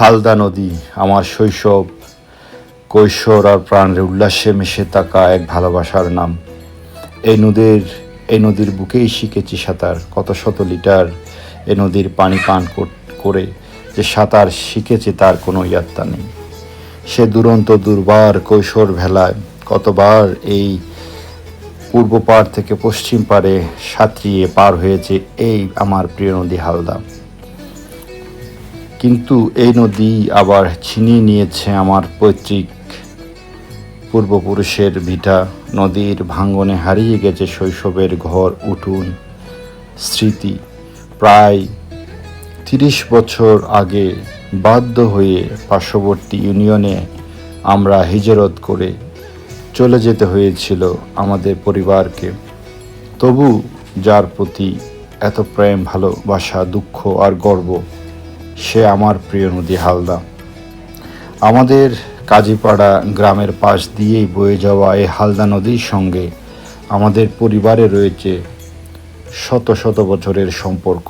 হালদা নদী আমার শৈশব, কৈশোর আর প্রাণের উল্লাসে মিশে থাকা এক ভালোবাসার নাম। এই নদীর এই নদীর বুকেই শিখেছি সাঁতার, কত শত লিটার এই নদীর পানি পান করে যে সাঁতার শিখেছি তার কোনো ইয়াত্তা নেই। সে দুরন্ত, দুর্বার কৈশোর ভেলায় কতবার এই পূর্ব পার থেকে পশ্চিম পারে সাঁতরিয়ে পার হয়েছে এই আমার প্রিয় নদী হালদা। কিন্তু এই নদী আবার ছিনিয়ে নিয়েছে আমার পৈতৃক পূর্বপুরুষের ভিটা। নদীর ভাঙ্গনে হারিয়ে গেছে শৈশবের ঘর, উঠুন, স্মৃতি। প্রায় তিরিশ বছর আগে বাধ্য হয়ে পার্শ্ববর্তী ইউনিয়নে আমরা হিজরত করে চলে যেতে হয়েছিল আমাদের পরিবারকে। তবু যার প্রতি এত প্রেম, ভালোবাসা, দুঃখ আর গর্ব সে আমার প্রিয় নদী হালদা। আমাদের কাজীপাড়া গ্রামের পাশ দিয়েই বয়ে যাওয়া এই হালদা নদীর সঙ্গে আমাদের পরিবারে রয়েছে শত শত বছরের সম্পর্ক।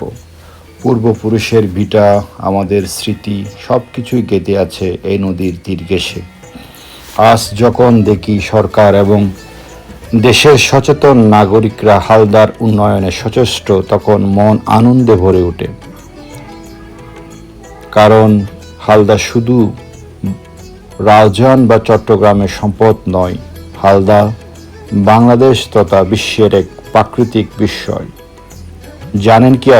পূর্বপুরুষের ভিটা, আমাদের স্মৃতি সব কিছুই গেঁথে আছে এই নদীর তীর ঘেঁষে আজ যখন দেখি সরকার এবং দেশের সচেতন নাগরিকরা হালদার উন্নয়নে সচেষ্ট, তখন মন আনন্দে ভরে ওঠে। কারণ হালদা শুধু রাউজান বা চট্টগ্রামের সম্পদ নয়, হালদা বাংলাদেশ তথা বিশ্বের এক প্রাকৃতিক বিস্ময়। জানেন কি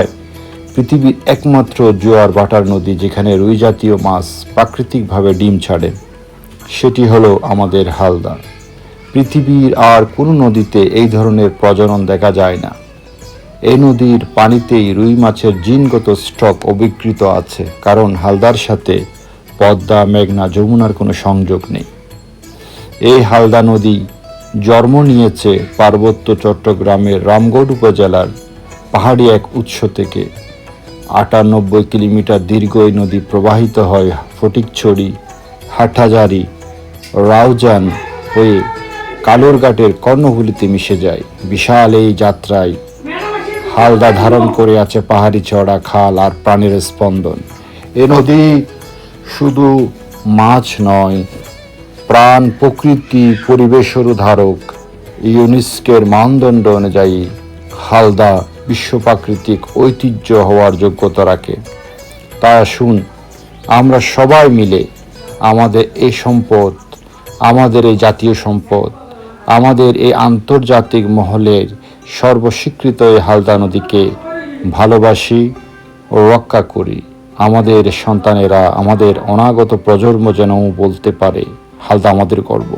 পৃথিবীর একমাত্র জোয়ার ভাটার নদী যেখানে রুই জাতীয় মাছ প্রাকৃতিকভাবে ডিম ছাড়ে, সেটি হলো আমাদের হালদা। পৃথিবীর আর কোনো নদীতে এই ধরনের প্রজনন দেখা যায় না। এই নদীর পানিতেই রুই মাছের জিনগত স্টক অবিকৃত আছে, কারণ হালদার সাথে পদ্মা, মেঘনা, যমুনার কোনো সংযোগ নেই। এই হালদা নদী জন্ম নিয়েছে পার্বত্য চট্টগ্রামের রামগড় উপজেলার পাহাড়ি এক উৎস থেকে। আটানব্বই কিলোমিটার দীর্ঘ এই নদী প্রবাহিত হয় ফটিকছড়ি, হাটহাজারি, রাউজান হয়ে কালুরঘাটের কর্ণহুলিতে মিশে যায়। বিশাল এই যাত্রায় হালদা ধারণ করে আছে পাহাড়ি চড়া খাল আর প্রাণের স্পন্দন। এ নদী শুধু মাছ নয়, প্রাণ প্রকৃতি পরিবেশেরও ধারক ইউনেস্কের মানদণ্ড অনুযায়ী হালদা বিশ্ব প্রাকৃতিক ঐতিহ্য হওয়ার যোগ্যতা রাখে। তা শুন, আমরা সবাই মিলে আমাদের এই সম্পদ, আমাদের এই জাতীয় সম্পদ, আমাদের এই আন্তর্জাতিক মহলের সর্বস্বীকৃত এই হালদা নদীকে ভালোবাসি ও রক্ষা করি। আমাদের সন্তানেরা আমাদের অনাগত প্রজন্ম যেন বলতে পারে, হালদা আমাদের গর্ব।